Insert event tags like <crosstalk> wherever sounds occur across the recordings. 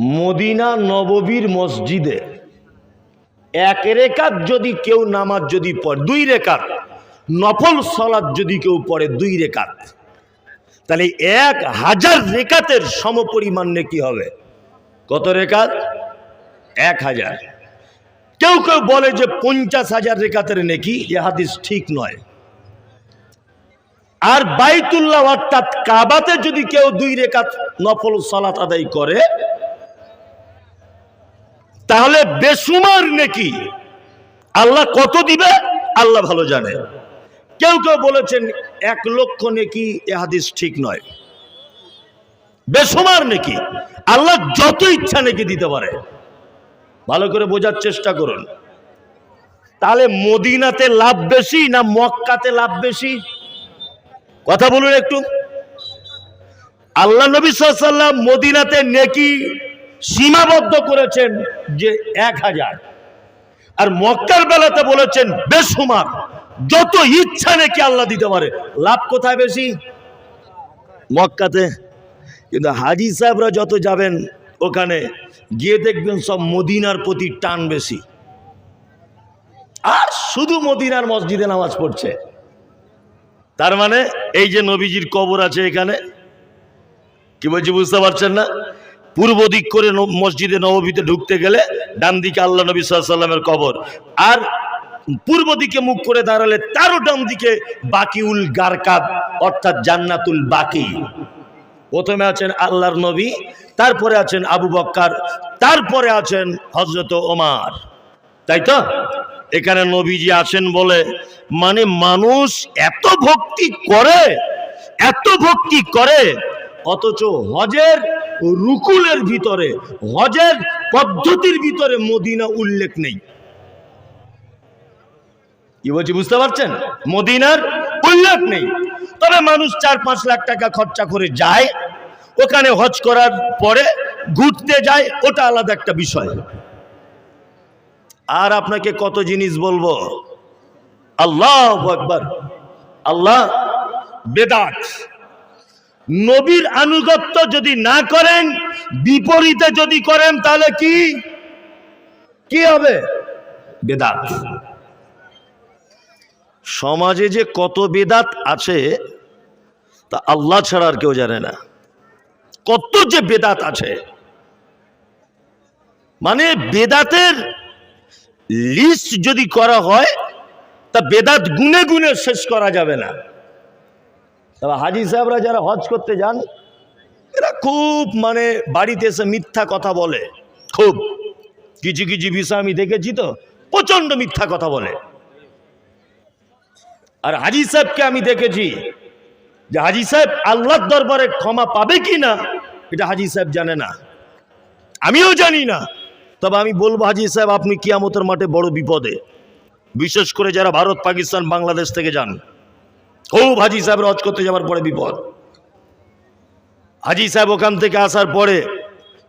Medina নববীর মসজিদে এক রেখাত যদি কেউ নামাজ যদি পড়ে, দুই রেখাত, নফল সলাদ যদি কেউ পড়ে, দুই রেখাত। তাহলে এক হাজার রেখাতের সমপরিমাণ কি হবে। কত রেখাত? এক হাজার। কেউ কেউ বলে যে পঞ্চাশ হাজার রেখাতের নেকি, এ হাদিস ঠিক নয়। আর বাইতুল্লাহ অর্থাৎ কাবাতে যদি কেউ দুই রেখাত নফল সলাত আদায় করে তাহলে বেসুমার নেকি? আল্লাহ কত দিবে? আল্লাহ ভালো জানে। কেউ কেউ বলেছেন, এক লক্ষ নেকি এ হাদিস ঠিক নয়। বেসুমার নেকি। আল্লাহ যত ইচ্ছা নেকি দিতে পারে। ভালো করে বোঝার চেষ্টা করুন। তাহলে মদিনাতে লাভ বেশি না মক্কাতে লাভ বেশি? কথা বলুন একটু। আল্লাহ নবী সাল্লাম মদিনাতে নেকি সীমাবদ্ধ করেছেন যে এক হাজার। আর মক্কার বেলাতে বলেছেন বেসুমার যত ইচ্ছা নাকি আল্লাহ দিতে পারে। লাভ কোথায় বেশি? মক্কাতে। কিন্তু হাজি সাহেবরা যত যাবেন ওখানে, গিয়ে দেখবেন সব মদিনার প্রতি টান বেশি। আর শুধু মদিনার মসজিদে নামাজ পড়ছে। তার মানে এই যে নবীজির কবর আছে এখানে, কি বলছি বুঝতে পারছেন না? পূর্ব দিক করে মসজিদে নববীতে ঢুকতে গেলে ডান দিকে আল্লাহ নবী সাল্লামের কবর। আর পূর্ব দিকে মুখ করে দাঁড়ালে তারও ডান দিকে বাকিউল গারকাদ অর্থাৎ জান্নাতুল বাকি। প্রথমে আছেন আল্লাহর নবী, তারপরে আছেন আবু বক্কার, তারপরে আছেন হজরত ওমার। তাই তো? এখানে নবীজি আছেন বলে মানে মানুষ এত ভক্তি করে, এত ভক্তি করে, অথচ হজের রুকুলের ভিতরে, হজের পদ্ধতির ভিতরে মদিনা উল্লেখ নেই। কি বলছি, বুঝতে পারছেন? মদিনার উল্লেখ নেই। তবে মানুষ চার পাঁচ লাখ টাকা খরচা করে যায়, ওখানে হজ করার পরে ঘুরতে যায়, ওটা আলাদা একটা বিষয়। আর আপনাকে কত জিনিস বলব? আল্লাহ আকবার। আল্লাহ বেদাত। নবীর আনুগত্য যদি না করেন, বিপরীতে যদি করেন, তাহলে কি? কি হবে? বেদাত। সমাজে যে কত বেদাত আছে, তা আল্লাহ ছাড়া আর কেউ জানে না। কত যে বেদাত আছে। মানে বেদাতের লিস্ট যদি করা হয়, তা বেদাত গুনে গুনে শেষ করা যাবে না। তবে হাজি সাহেবরা যারা হজ করতে যান, এরা খুব মানে বাড়িতে এসে মিথ্যা কথা বলে। খুব। কিছু কিছু বিষয় আমি দেখেছি তো প্রচণ্ড মিথ্যা কথা বলে। আর হাজি সাহেবকে আমি দেখেছি যে হাজি সাহেব আল্লাহর দরবারে ক্ষমা পাবে কি না, এটা হাজি সাহেব জানে না। আমিও জানি না। তবে আমি বলব, হাজি সাহেব, আপনি কিয়ামতের মাঠে বড় বিপদে। বিশেষ করে যারা ভারত, পাকিস্তান, বাংলাদেশ থেকে যান। খুব হাজি সাহেব রজ করতে যাওয়ার পরে বিপদ। হাজি সাহেব ওখান থেকে আসার পরে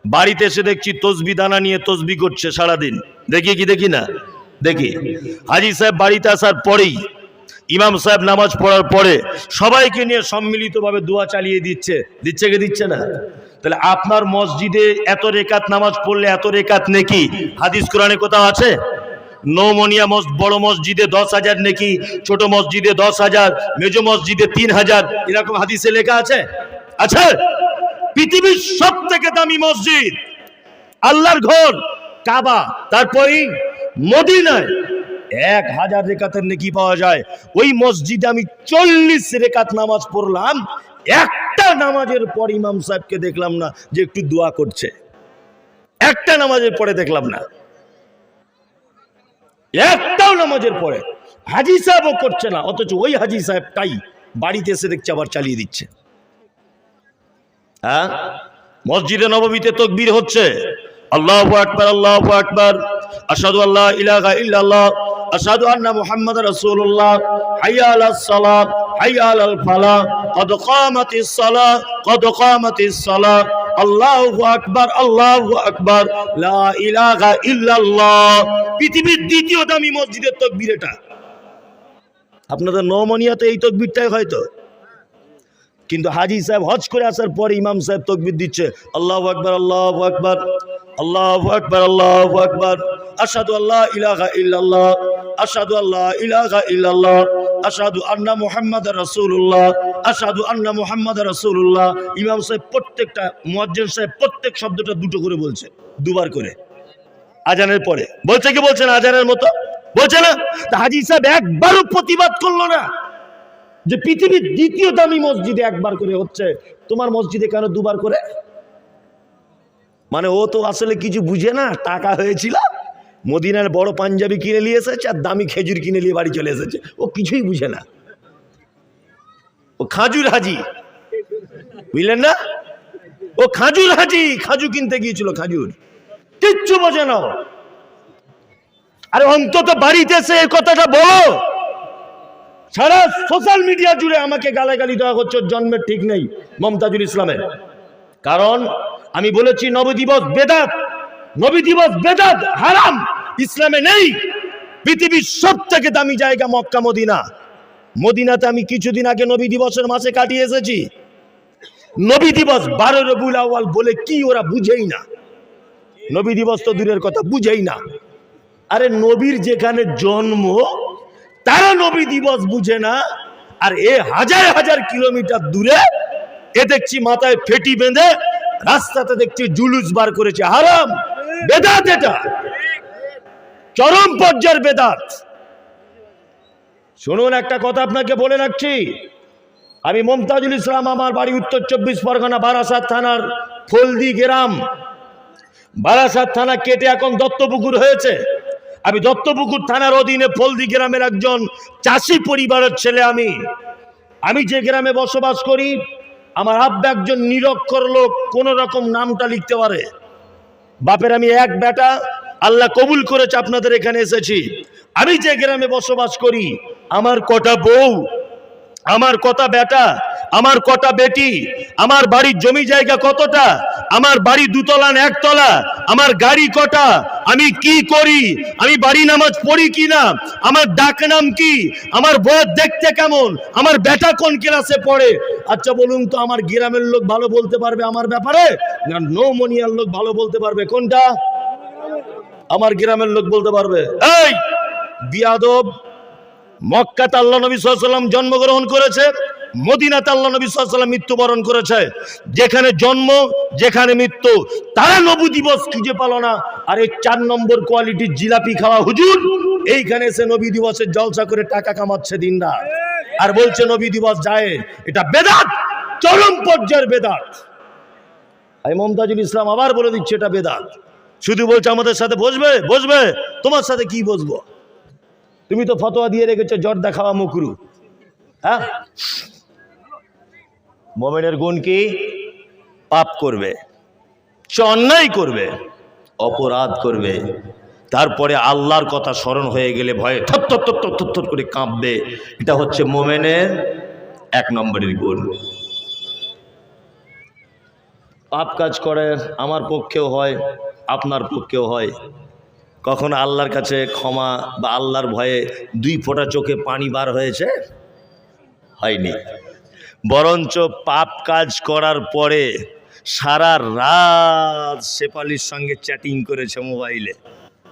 বাড়িতে এসে দেখছি তসবি দানা নিয়ে তসবি করছে সারাদিন। দেখি কি, দেখি না? দেখি। হাজি সাহেব বাড়িতে আসার পরেই ইমাম সাহেব নামাজ পড়ার পরে সবাইকে নিয়ে সম্মিলিতভাবে দোয়া চালিয়ে দিচ্ছে। দিচ্ছে কি, দিচ্ছে না? তাহলে আপনার মসজিদে এত রেকাত নামাজ পড়লে এত রেকাত নেকি? হাদিস কোরআনে কোথাও আছে? নৌমনিয়া বড় মসজিদে দশ হাজার নেকি ছোট মসজিদে দশ হাজার, মেজো মসজিদে তিন হাজার, এরকম হাদিসে লেখা আছে? আছে পৃথিবীর সব থেকে দামি মসজিদ আল্লাহর ঘর, কাবা, তারপরেই মদিনায় এক হাজার রেখাতের নেকি পাওয়া যায়। ওই মসজিদে আমি চল্লিশ রেখাত নামাজ পড়লাম, একটা নামাজের পর ইমাম সাহেবকে দেখলাম না যে একটু দোয়া করছে। একটা নামাজের পরে দেখলাম না। একটাও নামাজের পরে হাজি সাহেবও করছে না, অথচ ওই হাজি সাহেব তাই বাড়িতে এসে দেখছে, আবার চালিয়ে দিচ্ছে। হ্যাঁ? মসজিদে নবমীতে তকবীর হচ্ছে। আল্লাহ আকবার আল্লাহ আকবার। আসাদু আল্লাহ ইলাহা ইল্লাল্লাহ। আসাদু আন্না মুহাম্মদ রাসূলুল্লাহ, হাইয়া আলাস সালাত, হাইয়া আলাল ফালাহ, কদ কামাতিস সালাহ, কদ কামাতিস সালাহ, আল্লাহু আকবার আল্লাহু আকবার, লা ইলাহা ইল্লাল্লাহ। পৃথিবীর দ্বিতীয় দামি মসজিদের তকবীর এটা। আপনাদের নমনিয়াতে এই তকবীরটাই হয়তো। কিন্তু হাজি সাহেব হজ করে আসার পরে ইমাম সাহেব তকবির দিচ্ছে, আল্লাহ আকবর আল্লাহ আকবর আল্লাহ আকবর আল্লাহ আকবর। আসাদু আল্লাহ ইলাহা ইল্লাল্লাহ আসাদু আল্লাহ ইলাহা ইল্লাল্লাহ ইমাম সাহেব প্রত্যেকটা, মুয়াজ্জিন সাহেব প্রত্যেক শব্দটা দুটো করে বলছে, দুবার করে। আজানের পরে। বলছে কি বলছে না আজানের মতো? বলছে না? হাজি সাহেব একবারও প্রতিবাদ করল না যে পৃথিবীর দ্বিতীয় দামি মসজিদে একবার করে হচ্ছে। তোমার মসজিদে কেন দুবার করে? মানে ও তো আসলে কিছু বুঝে না, টাকা হয়েছিল। মদিনার বড় পাঞ্জাবি কিনে নিয়ে এসেছে আর দামি খেজুর কিনে নিয়ে বাড়ি চলে এসেছে। ও কিছুই বুঝে না। ও খাজুর হাজি। বুঝলেন না? ও খাজুর হাজি, খাজু কিনতে গিয়েছিল, খাজুর। কিচ্ছু বোঝে না আরে অন্তত বাড়িতে এই কথাটা বলো। সারা সোশ্যাল মিডিয়া জুড়ে আমাকে গালাগালি দেওয়া হচ্ছে জন্মের ঠিক নেই, মমতাজুল ইসলামের। কারণ আমি বলেছি নবদিবস বেদাত। নবী দিবস বেদাত হারাম, ইসলামে নেই। পৃথিবীর সব থেকে দামি জায়গা মক্কা, মদিনা। মদিনাতে আমি কিছুদিন আগে নবী দিবসের মাসে কাটিয়ে এসেছি। নবী দিবস বারো রবুল আওয়াল বলে কি ওরা বুঝেই না। নবী দিবস তো দূরের কথা, বুঝেই না। আরে নবীর যেখানে জন্ম, তারা নবী দিবস বুঝে না। আর এ হাজার হাজার কিলোমিটার দূরে এ দেখছি মাথায় ফেটি বেঁধে রাস্তাতে দেখছি জুলুস বার করেছে, হারাম। বেদাত এটা। চরম পর্যায়ের বেদাত। শুনুন, একটা কথা আপনাকে বলে রাখছি। আমি মমতাজুল ইসলাম, আমার বাড়ি উত্তর চব্বিশ পরগনা, বারাসাত থানার ফলদি গ্রাম। বারাসাত থানা কেটে এখন দত্তপুকুর হয়েছে। আমি দত্তপুকুর থানার অধীনে ফলদি গ্রামের একজন চাষি পরিবারের ছেলে আমি। আমি যে গ্রামে বসবাস করি, আমার আব্বা একজন নিরক্ষর লোক, কোন রকম নামটা লিখতে পারে। বাপের আমি এক বেটা, আল্লাহ কবুল করেছে আপনাদের এখানে এসেছি। আমি যে গ্রামে বসবাস করি, আমার কটা বউ, আমার কটা বেটা, আমার কটা বেটি, আমার বাড়ির জমি জায়গা কতটা আমার বাড়ি দুতলা না একতলা? আমার গাড়ি কটা? আমি কি করি? আমি বাড়ি নামাজ পড়ি কি না? আমার ডাক নাম কি? আমার বয়স দেখতে কেমন? আমার বেটা কোন ক্লাসে পড়ে? আচ্ছা বলুন তো, আমার গ্রামের লোক ভালো বলতে পারবে আমার ব্যাপারে? না, নৌমনিয়ার লোক ভালো বলতে পারবে? কোনটা? আমার গ্রামের লোক বলতে পারবে? এই, বিয়াদব, মক্কাতে আল্লাহ নবী সাল্লাম জন্মগ্রহণ করেছে। মদিনাতে আল্লাহ নবী সাল্লাম মৃত্যুবরণ করেছে। যেখানে জন্ম, যেখানে মৃত্যু, তারা নবু দিবস খুঁজে পালো না। আর এই চার নম্বর কোয়ালিটির জিলাপি খাওয়া হুজুর, এইখানে এসে নবী দিবসের জলসা করে টাকা কামাচ্ছে দিন রাত। আর বলছে, নবী দিবস যায়, এটা বেদাত, চরম পর্যায়ের বেদাত। আমি মমতাজুল ইসলাম আবার বলে দিচ্ছে, এটা বেদাত। শুধু বলছে, আমাদের সাথে বসবে বসবে, তোমার সাথে কি বসবো? তুমি তো ফতোয়া দিয়ে রেখেছো, জর্দা খাওয়া মুকরু হ্যাঁ? মোমেনের গুণ কি? পাপ করবে অন্যায় করবে, অপরাধ করবে। তারপরে আল্লাহর কথা স্মরণ হয়ে গেলে ভয়ে থর থর থর থর থর থর করে কাঁপবে। এটা হচ্ছে মোমেনের এক নম্বরের গুণ। পাপ কাজ করে, আমার পক্ষেও হয়, আপনার পক্ষেও হয়। কখন আল্লাহর কাছে ক্ষমা বা আল্লাহর ভয়ে দুই ফোঁটা চোখে পানি বার হয়েছে? হয়নি। বরঞ্চ পাপ কাজ করার পরে সারা রাত শেফালির সঙ্গে চ্যাটিং করেছে মোবাইলে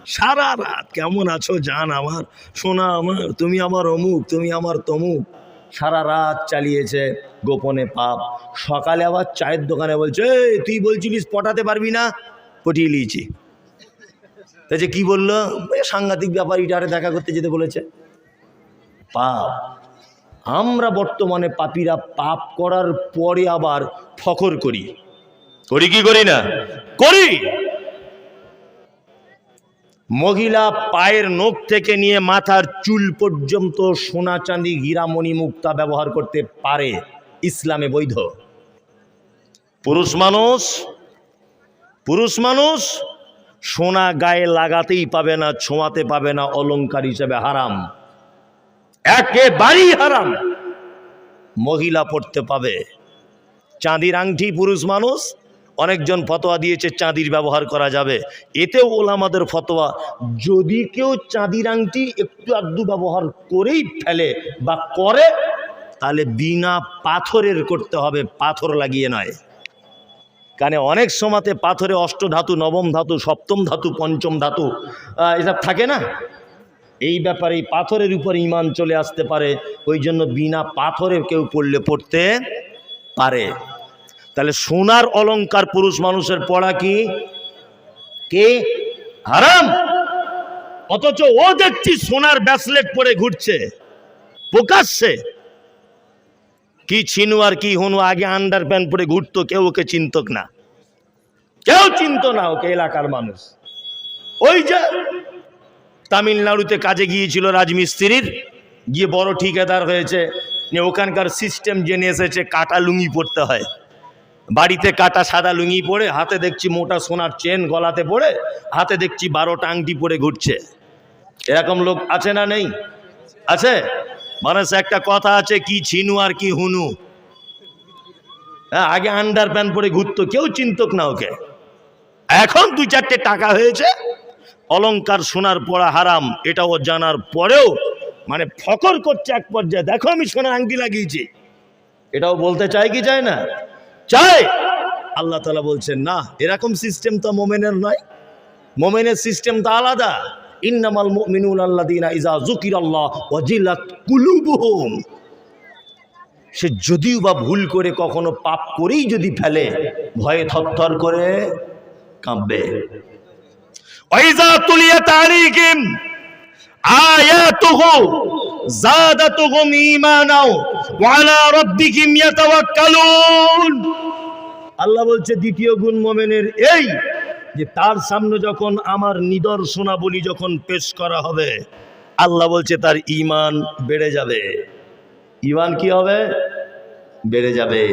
সারা রাত কেমন আছো জান আমার? সোনা আমার তুমি আমার অমুক তুমি আমার তমুক। সারা রাত চালিয়েছে গোপনে পাপ। সকালে আবার চায়ের দোকানে বলছে "এই, তুই বলছিলিস পটাতে পারবি না? পটিয়ে নিয়েছি তা যে কি বলল? সাংঘাতিক ব্যাপার ইটারে দেখা করতে যেতে বলেছে। পাপ। আমরা বর্তমানে পাপীরা পাপ করার পরে আবার ফখর করি। করি কি করি না? করি! মহিলা পায়ের নখ থেকে নিয়ে মাথার চুল পর্যন্ত সোনা চাঁদি হীরামণি মুক্তা ব্যবহার করতে পারে ইসলামে বৈধ। পুরুষ মানুষ পুরুষ মানুষ সোনা গায়ে লাগাতেই পাবে না, ছোঁয়াতে পাবে না, অলংকার হিসেবে হারাম। একেবারেই হারাম। মহিলা পড়তে পাবে। চাঁদির আংটি পুরুষ মানুষ, অনেকজন ফতোয়া দিয়েছে চাঁদির ব্যবহার করা যাবে। এতেও ওলামাদের ফতোয়া, যদি কেউ চাঁদির আংটি একটু আধটু ব্যবহার করেই ফেলে বা করে, তাহলে বিনা পাথরের করতে হবে, পাথর লাগিয়ে নয়। কারণ অনেক সময়তে পাথরে অষ্ট ধাতু নবম ধাতু, সপ্তম ধাতু, পঞ্চম ধাতু এসব থাকে না? এই ব্যাপারে পাথরের উপর ইমান চলে আসতে পারে ওই জন্য বিনা পাথরে কেউ পড়লে পড়তে পারে। তাহলে সোনার অলংকার পুরুষ মানুষের পড়া কি? কে? হারাম! অথচ ও দেখছি সোনার ব্যাসলেট পরে ঘুরছে, প্রকাশ্যে। কি চিনু আর কি হনু আগে আন্ডার প্যান্ট পরে ঘুরতো, কেউ ওকে চিন্তক না। কেউ চিনত না ওকে এলাকার মানুষ। ওই যে তামিলনাড়ুতে কাজে গিয়েছিল রাজমিস্ত্রির। গিয়ে বড় ঠিকাদার হয়েছে। নিয়ে ওখানকার সিস্টেম জেনে এসেছে, কাটা লুঙ্গি পরতে হয়। বাড়িতে কাটা সাদা লুঙ্গি পরে, হাতে দেখছি মোটা সোনার চেন গলাতে পড়ে হাতে দেখছি বারোটা আংটি পরে ঘুরছে। এরকম লোক আছে না নেই? আছে? মানুষ, একটা কথা আছে, কি ছিনু আর কি হুনু। হ্যাঁ আগে আন্ডার প্যান্ট পরে ঘুরতো, কেউ চিন্তক না ওকে। এখন দুই চারটে টাকা হয়েছে অলংকার সোনার পড়া হারাম, এটাও জানার পরেও মানে ফকর করছে এক পর্যায়ে। দেখো আমি সোনার আংটি লাগিয়েছি। এটাও বলতে চাই কি চায় না? চায়! আল্লাহ তালা বলছেন, না, এরকম সিস্টেম তো মোমেনের নয়। মোমেনের সিস্টেম তো আলাদা। ইন্নামাল মুমিনুন আল্লাযীনা ইজা যুকিরাল্লাহ ওয়াজিলাত কুলুবুহুম। সে যদিও বা ভুল করে কখনো পাপ করেই যদি ফেলে, ভয়ে থরথর করে কাঁপবে। ওয়াইজা তুলিয়াত আলাইহিম আয়াতুহু জাদাতুহুম ঈমানাও, ওয়া আলা রাব্বিহিম ইয়াতাওয়াক্কালুন। আল্লাহ বলছে, দ্বিতীয় গুণ মোমেনের এই যে তার সামনে যখন আমার নিদর্শনাবলী যখন পেশ করা হবে, আল্লাহ বলছে, তার ইমান বেড়ে যাবে। ইমান কি হবে? বেড়ে যাবে।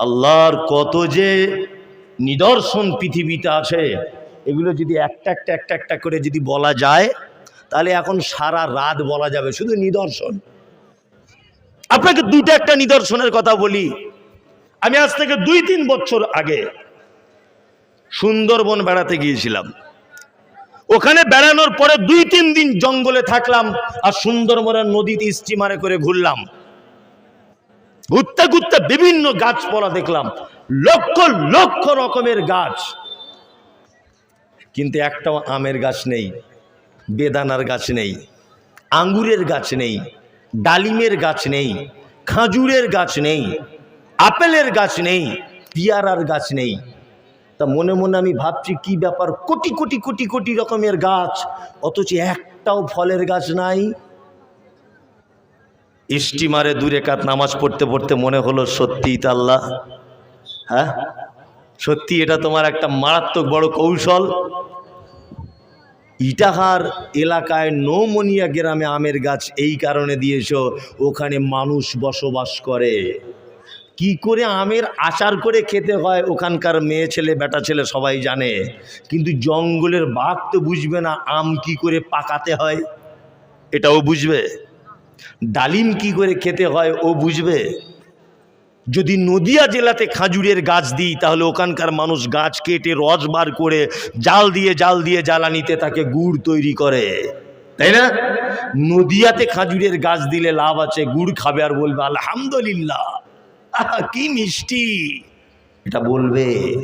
আল্লাহর কত যে নিদর্শন পৃথিবীতে আছে এগুলো যদি একটা একটা একটা একটা করে যদি বলা যায়, তাহলে এখন সারা রাত বলা যাবে, শুধু নিদর্শন। আপনাকে দুটো একটা নিদর্শনের কথা বলি। আমি আজ থেকে দুই তিন বছর আগে সুন্দরবন বেড়াতে গিয়েছিলাম। ওখানে বেড়ানোর পরে দুই তিন দিন জঙ্গলে থাকলাম আর সুন্দরবনের নদীতে স্টিমারে করে ঘুরলাম। ঘুরতে ঘুরতে বিভিন্ন গাছপালা দেখলাম। লক্ষ লক্ষ রকমের গাছ। কিন্তু একটাও আমের গাছ নেই, বেদানার গাছ নেই, আঙ্গুরের গাছ নেই, ডালিমের গাছ নেই, খাজুরের গাছ নেই, আপেলের গাছ নেই, পিয়ারার গাছ নেই। তা মনে মনে আমি ভাবছি কি ব্যাপার? কোটি কোটি কোটি কোটি রকমের গাছ, অথচ একটাও ফলের গাছ নাই। স্টিমারে দূরে কাত নামাজ পড়তে পড়তে মনে হলো, সত্যিই তো আল্লাহ। হ্যাঁ? সত্যি এটা তোমার একটা মারাত্মক বড় কৌশল। ইটাহার এলাকায় নৌমনিয়া গ্রামে আমের গাছ এই কারণে দিয়েছ, ওখানে মানুষ বসবাস করে। কি করে আমের আচার করে খেতে হয়? ওখানকার মেয়ে ছেলে, বেটা ছেলে সবাই জানে। কিন্তু জঙ্গলের বাঘ তো বুঝবে না আম কি করে পাকাতে হয়। এটাও বুঝবে। ডালিম কি করে খেতে হয়, ও বুঝবে। যদি নদিয়া জেলাতে খাজুরের গাছ দিই, তাহলে ওখানকার মানুষ গাছ কেটে রস বার করে জাল দিয়ে জাল দিয়ে জ্বালানিতে তাকে গুড় তৈরি করে। তাই না? নদিয়াতে খাজুরের গাছ দিলে লাভ আছে, গুড় খাবে আর বলবে, আলহামদুলিল্লাহ। কি মিষ্টি। এটা বলবে।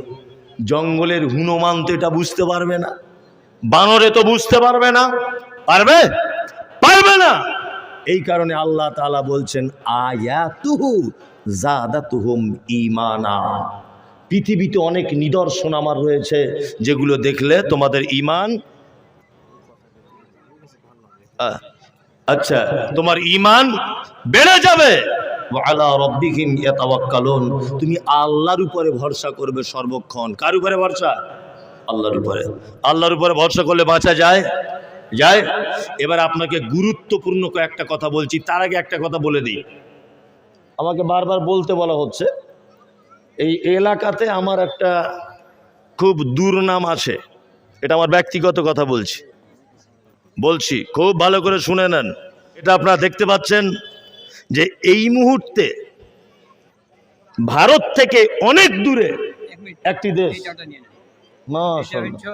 জঙ্গলের হুনমান তো এটা বুঝতে পারবে না। বানরে তো বুঝতে পারবে না। পারবে? পারবে না। এই কারণে আল্লাহ তাআলা বলছেন, আয়াতুহু জাদাতুহুম ঈমানা। পৃথিবীতে অনেক নিদর্শন আমার রয়েছে, যেগুলো দেখলে তোমাদের ইমান আচ্ছা তোমার ঈমান বেড়ে যাবে। তুমি আল্লাহর উপরে ভরসা করবে সর্বক্ষণ। কার উপরে ভরসা? আল্লাহর উপরে। আল্লাহর উপরে ভরসা করলে বাঁচা যায়? যায়? এবার আপনাকে গুরুত্বপূর্ণ একটা কথা বলছি, তার আগে একটা কথা বলে দিই। আমাকে বারবার বলতে বলা হচ্ছে এই এলাকাতে আমার একটা খুব দুর্নাম আছে এটা আমার ব্যক্তিগত কথা বলছি। বলছি খুব ভালো করে শুনে নেন। এটা আপনারা দেখতে পাচ্ছেন যে এই মুহূর্তে ভারত থেকে অনেক দূরে একটি দেশ।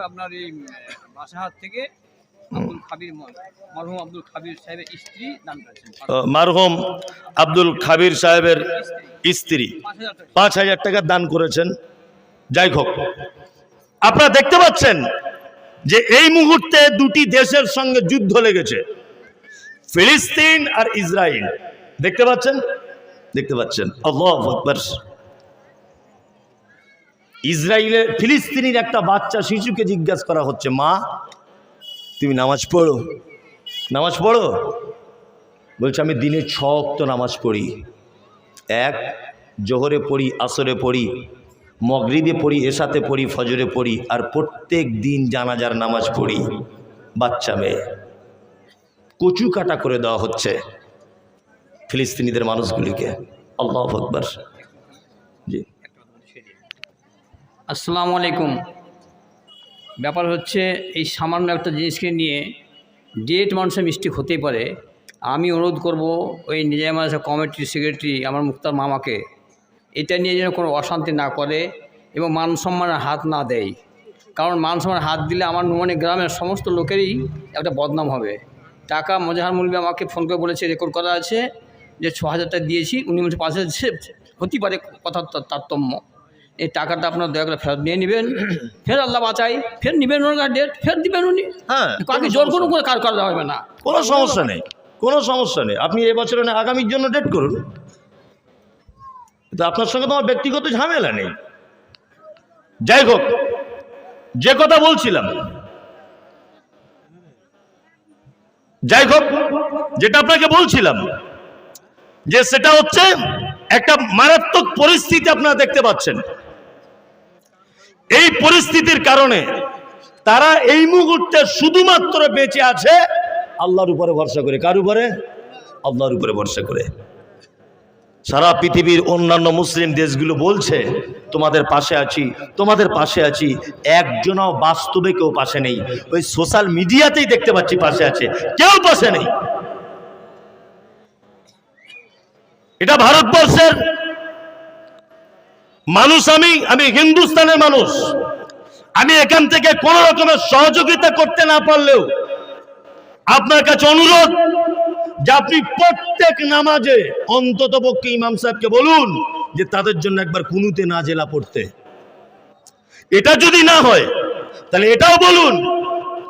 আপনার এই থেকে আব্দুল খাবির মরহুম আব্দুল খাবির সাহেবের স্ত্রী দান করেছেন আহ, মারহুম আব্দুল খাবির সাহেবের স্ত্রী। পাঁচ হাজার টাকা পাঁচ হাজার টাকা দান করেছেন। যাই হোক আপনারা দেখতে পাচ্ছেন যে এই মুহূর্তে দুটি দেশের সঙ্গে যুদ্ধ লেগেছে। ফিলিস্তিন আর ইসরায়েল দেখতে পাচ্ছেন? দেখতে পাচ্ছেন। আল্লাহু আকবার। ইসরায়েলের ফিলিস্তিনির একটা বাচ্চা শিশুকে জিজ্ঞাসা করা হচ্ছে মা তুমি নামাজ পড়ো। নামাজ পড়ো? বলছে, আমি দিনে ছ অক্ত নামাজ পড়ি। এক, জোহরে পড়ি, আসরে পড়ি, মগরিবে পড়ি, এসাতে পড়ি, ফজরে পড়ি, আর প্রত্যেক দিন জানাজার নামাজ পড়ি। বাচ্চা মেয়ে। কচু কাটা করে দেওয়া হচ্ছে ফিলিস্তিনিদের মানুষগুলিকে। আল্লাহ আকবর। জি। আসসালামু আলাইকুম। ব্যাপার হচ্ছে এই সামান্য একটা জিনিসকে নিয়ে ডেট মানুষের মিস্টেক হতেই পারে। আমি অনুরোধ করব ওই নিজাম মাদ্রাসা কমিটির সেক্রেটারি আমার মুক্তার মামাকে, এটা নিয়ে যেন কোনো অশান্তি না করে এবং মান সম্মানের হাত না দেয়। কারণ মান সম্মানের হাত দিলে আমার নুমানি গ্রামের সমস্ত লোকেরই একটা বদনাম হবে। টাকা মজাহার মুলবি আমাকে ফোন করে বলেছে রেকর্ড করা আছে যে ছ হাজার টাকা দিয়েছি। উনি বলছে, পাঁচ হাজার। হতেই পারে কথা তারতম্য। এই টাকাটা আপনার দয়া করে ফেরত নিয়ে নেবেন। <clears throat> ফের আল্লাহ বাঁচাই ফের নেবেন ওনার ডেট ফের দিবেন উনি। হ্যাঁ কাকে জোর কোনো করে কার করা হবে না। কোনো সমস্যা নেই কোনো সমস্যা নেই। আপনি এবছরে না আগামীর জন্য ডেট করুন। তো আপনার সঙ্গে তো আমার ব্যক্তিগত ঝামেলা নেই। যাই হোক যে কথা বলছিলাম যাই হোক যেটা আপনাকে বলছিলাম যে সেটা হচ্ছে একটা মারাত্মক পরিস্থিতি আপনারা দেখতে পাচ্ছেন। এই পরিস্থিতির কারণে তারা এই মুহূর্তে শুধুমাত্র বেঁচে আছে আল্লাহর উপরে ভরসা করে। কার উপরে? আল্লাহর উপরে ভরসা করে। সারা পৃথিবীর অন্যান্য মুসলিম দেশগুলো বলছে, তোমাদের পাশে আছি, তোমাদের পাশে আছি। একজনও বাস্তবে কেউ পাশে নেই। ওই সোশ্যাল মিডিয়াতেই দেখতে পাচ্ছি পাশে আছে। কেউ পাশে নেই। এটা ভারতবর্ষের মানুষ আমি আমি হিন্দুস্তানের মানুষ। আমি এখান থেকে কোন রকমের সহযোগিতা করতে না পারলেও আপনার কাছে অনুরোধ যে আপনি প্রত্যেক নামাজে অন্তত পক্ষে ইমাম সাহেবকে বলুন যে তাদের জন্য একবার কুনুতে না জেলা পড়তে। এটা যদি না হয়, তাহলে এটাও বলুন।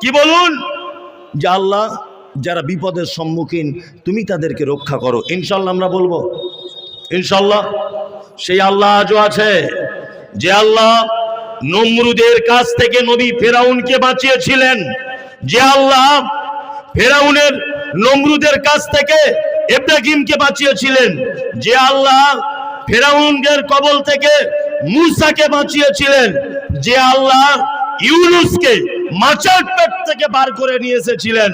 কি বলুন? যে আল্লাহ যারা বিপদের সম্মুখীন, তুমি তাদেরকে রক্ষা করো। ইনশাল্লাহ আমরা বলব। ইনশাল্লাহ। সেই আল্লাহ আজও আছে। যে আল্লাহ নমরুদের কাছ থেকে নবী ফেরাউনকে বাঁচিয়েছিলেন, যে আল্লাহ ফেরাউনের নমরুদের কাছ থেকে ইব্রাহিমকে বাঁচিয়েছিলেন, যে আল্লাহ ফেরাউনের কবল থেকে মুসাকে বাঁচিয়েছিলেন, যে আল্লাহ ইউনুসকে মাচার পেট থেকে বার করে নিয়ে এসেছিলেন।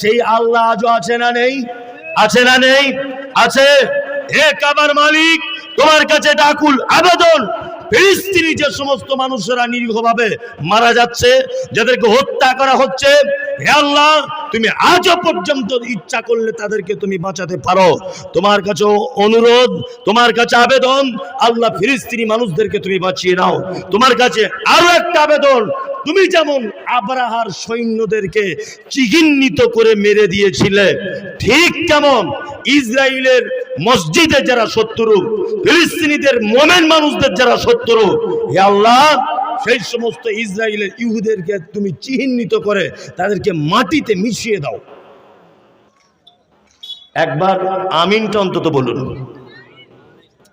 সেই আল্লাহ আজও আছে না নেই? আছে না নেই? আছে। হে কাবার মালিক তোমার কাছে ডাকুল আবেদন। ফিলিস্তিনি যে সমস্ত মানুষেরা নিরীহভাবে মারা যাচ্ছে, যাদেরকে হত্যা করা হচ্ছে, হে আল্লাহ, তুমি আজও পর্যন্ত ইচ্ছা করলে তাদেরকে তুমি বাঁচাতে পারো। তোমার কাছে অনুরোধ, তোমার কাছে আবেদন, আল্লাহ ফিলিস্তিনি মানুষদেরকে তুমি বাঁচিয়ে নাও। তোমার কাছে আরও একটা আবেদন তুমি যেমন আবরাহার সৈন্যদেরকে চিহ্নিত করে মেরে দিয়েছিলে, ঠিক কেমন ইসরায়েলের মসজিদে যারা শত্রু, ফিলিস্তিনিদের মোমেন মানুষদের যারা শত্রু, হে আল্লাহ, সেই সমস্ত ইসরায়েলের ইহুদেরকে তুমি চিহ্নিত করে তাদেরকে মাটিতে মিশিয়ে দাও। একবার আমিনটা অন্তত বলুন।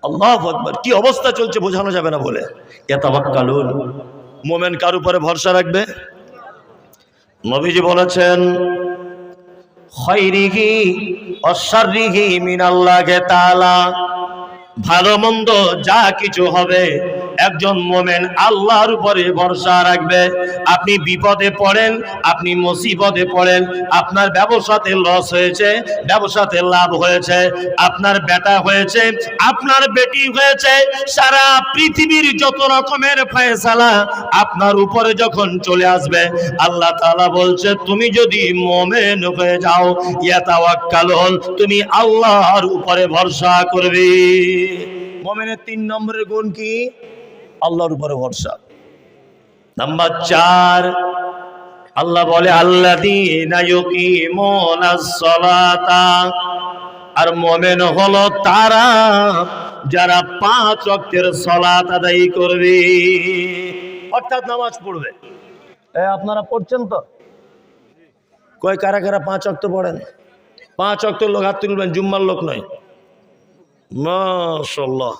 আল্লাহ আকবার, কি অবস্থা চলছে বোঝানো যাবে না বলে। এতাবাক্কালুন মোমেন কার উপরে ভরসা রাখবে? নবীজি বলেছেন তাআলা ভালো মন্দ যা কিছু হবে একজন মোমেন আল্লাহর উপরে ভরসা রাখবে। আপনি বিপদে পড়েন, আপনি মুসিবতে পড়েন, আপনার ব্যবসাতে লস হয়েছে, ব্যবসাতে লাভ হয়েছে, আপনার বেটা হয়েছে, আপনার বেটি হয়েছে, সারা পৃথিবীর যত রকমের ফয়সালা আপনার উপরে যখন চলে আসবে, আল্লাহ তাআলা বলছে, তুমি যদি মোমেন হয়ে যাও ইয়াতাওয়াক্কালুন তুমি আল্লাহর উপরে ভরসা করবে। মোমেনের তিন নম্বরের গুণ কি? আল্লাহর উপরে ভরসা। নাম্বার চার, আল্লাহ বলে সালাতা। আর মোমেন হলো তারা যারা পাঁচ ওয়াক্তের সালাত আদায় করবে। অর্থাৎ নামাজ পড়বে। আপনারা পড়ছেন তো? কয়, কারা কারা পাঁচ অক্ত পড়েন? পাঁচ অক্ত লোক হাত তুলবেন, জুম্মার লোক নয়। মাশাল্লাহ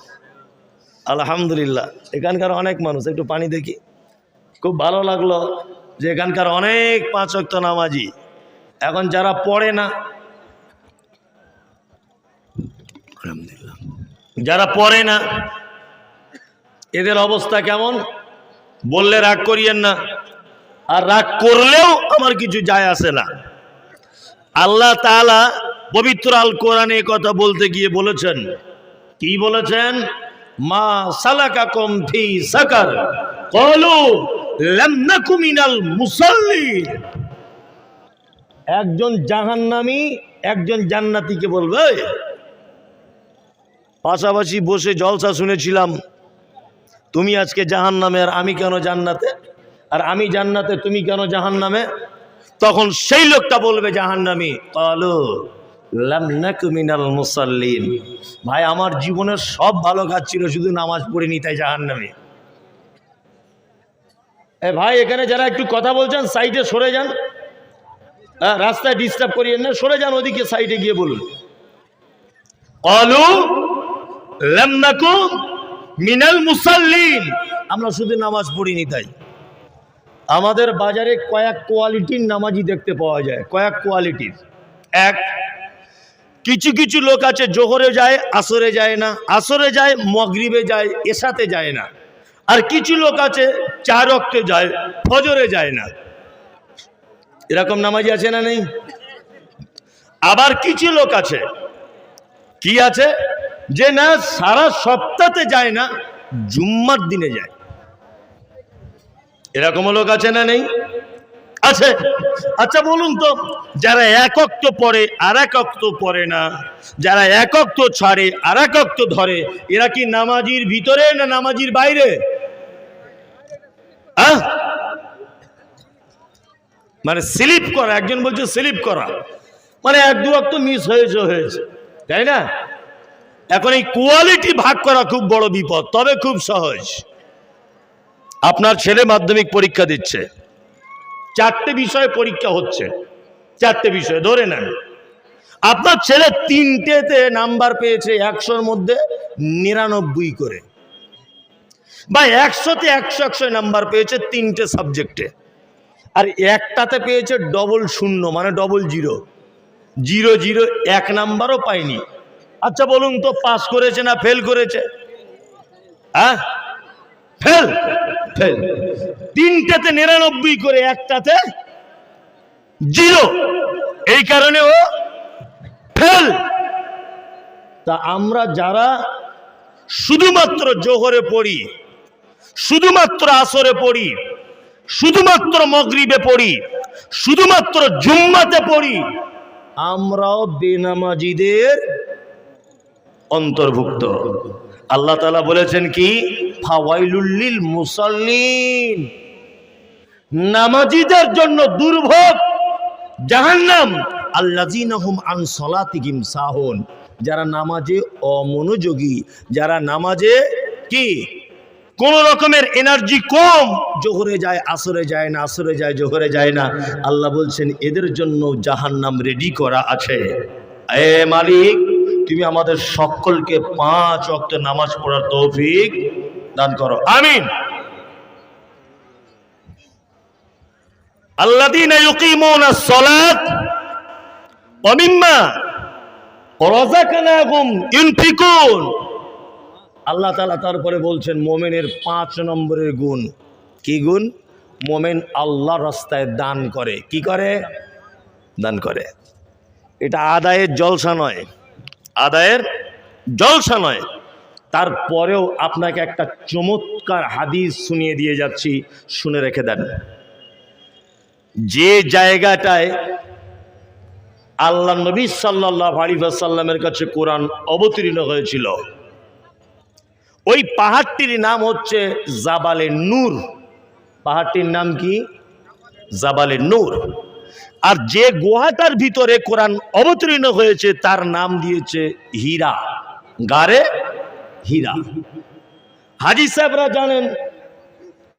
আলহামদুলিল্লাহ। এখানকার অনেক মানুষ, একটু পানি দেখি। খুব ভালো লাগল যে এখানকার অনেক পাঁচ অক্ত নামাজি। এখন যারা পড়ে না। যারা পড়ে না, এদের অবস্থা কেমন? বললে রাগ করিয়েন না। আর রাগ করলেও আমার কিছু যায় আসে না। আল্লাহ তাআলা পবিত্র আল কোরআনে কথা বলতে গিয়ে বলেছেন। কি বলেছেন? মা সালাকাকুম ফি সাকার। নাকু মিনাল মুসাল্লিন একজন জাহান্নামী একজন জান্নাতীকে বলবে পাশাপাশি বসে জলসা শুনেছিলাম, তুমি আজকে জাহান্নামে আর আমি কেন জান্নাতে? আর আমি জান্নাতে, তুমি কেন জাহান্নামে? তখন সেই লোকটা বলবে, জাহান্নামি, কালো লাম নাকু মিনাল মুসাল্লিন। ভাই আমার জীবনের সব ভালো কাজ ছিল শুধু নামাজ পড়িনি তাই জাহান্নামি। এ ভাই এখানে যারা একটু কথা বলছেন সাইডে সরে যান। হ্যাঁ, রাস্তায় ডিস্টার্ব করিয়েন না সরে যান ওদিকে সাইডে গিয়ে বলুন। অলু মিনাল মুসাল্লিন। আমরা শুধু নামাজ পড়িনি তাই। আমাদের বাজারে কয়েক কোয়ালিটির নামাজি দেখতে পাওয়া যায় কয়েক কোয়ালিটির। এক কিছু কিছু লোক আছে, জোহরে যায়, আসরে যায় না। আসরে যায়, মগরিবে যায়, এসাতে যায় না। আর কিছু লোক আছে, চার অক্টে যায়, ফজরে যায় না। এরকম নামাজি আছে না নেই? আবার কিছু লোক আছে, কি আছে? যে না, সারা সপ্তাহে যায় না, জুম্মার দিনে যায়। এরকম লোক আছে না নেই? আছে আচ্ছা বলুন তো, যারা একক তো পড়ে আর একক তো পড়ে না, যারা একক তো ছাড়ে আর একক তো ধরে, এরা কি নামাজির ভিতরে না নামাজির বাইরে? আহ? মানে স্লিপ করা, একজন বলছে স্লিপ করা। মানে এক, দু অক্ত মিস হয়েছে হয়েছে, তাই না? এখন এই কোয়ালিটি ভাগ করা খুব বড় বিপদ, তবে খুব সহজ। আপনার ছেলে মাধ্যমিক পরীক্ষা দিচ্ছে। চারটে বিষয়ে পরীক্ষা হচ্ছে। চারটে বিষয়, ধরে নেন। আপনার ছেলে তিনটেতে নাম্বার পেয়েছে একশোর মধ্যে নিরানব্বই করে। বা একশোতে একশো একশো নাম্বার পেয়েছে তিনটে সাবজেক্টে। আর একটাতে পেয়েছে ডবল শূন্য মানে ডবল জিরো জিরো জিরো এক নাম্বারও পায়নি। আচ্ছা বলুন তো পাস করেছে না ফেল করেছে? হ্যাঁ? Fail fail. তিনটাতে নিরানব্বই করে, একটাতে জিরো। এই কারণে ও ফেল। তা আমরা যারা শুধুমাত্র জোহরে পড়ি, শুধুমাত্র আসরে পড়ি, শুধুমাত্র মগরিবে পড়ি, শুধুমাত্র জুম্মাতে পড়ি, আমরাও বেনামাজিদের অন্তর্ভুক্ত। আল্লাহ তালা বলেছেন কি? ফাওয়াইলুল্লিল মুসল্লিন। নামাজিদের জন্য দুর্ভোগ, জাহান্নাম। আল্লাজিনাহুম আন সলাতিহিম সাহুন। যারা নামাজে অমনোযোগী, যারা নামাজে কি? কোন রকমের এনার্জি কম, জোহরে যায়, আসরে যায় না, আসরে যায়, জোহরে যায় না। আল্লাহ বলছেন, এদের জন্য জাহান্নাম রেডি করা আছে। এ মালিক তুমি আমাদের সকলকে পাঁচ অক্ট নামাজ পড়ার তৌফিক দান করো। আমিন। ইউকিমুনাস সালাত ওয়া মিম্মা রাযাকনাহুম ইউনফিকুন আল্লাহ তাআলা তারপরে বলছেন, মোমেনের পাঁচ নম্বরের গুণ। কি গুণ? মোমেন আল্লাহর রাস্তায় দান করে। কি করে? দান করে। এটা আদায়ের জলসা নয়। আদায়ের জলসা নয়। তারপরেও আপনাকে একটা চমৎকার হাদিস শুনিয়ে দিয়ে যাচ্ছি, শুনে রেখে দেন। যে জায়গাটায় আল্লাহ নবী সাল্লাহ আলিফাসাল্লামের কাছে কোরআন অবতীর্ণ হয়েছিল, ওই পাহাড়টির নাম হচ্ছে জাবালে নূর। পাহাড়টির নাম কি? জাবালে নূর। আর যে গুহাটার ভিতরে কোরআন অবতীর্ণ হয়েছে, তার নাম দিয়েছে হীরা। গারে? হীরা। হাজি সাহেবরা জানেন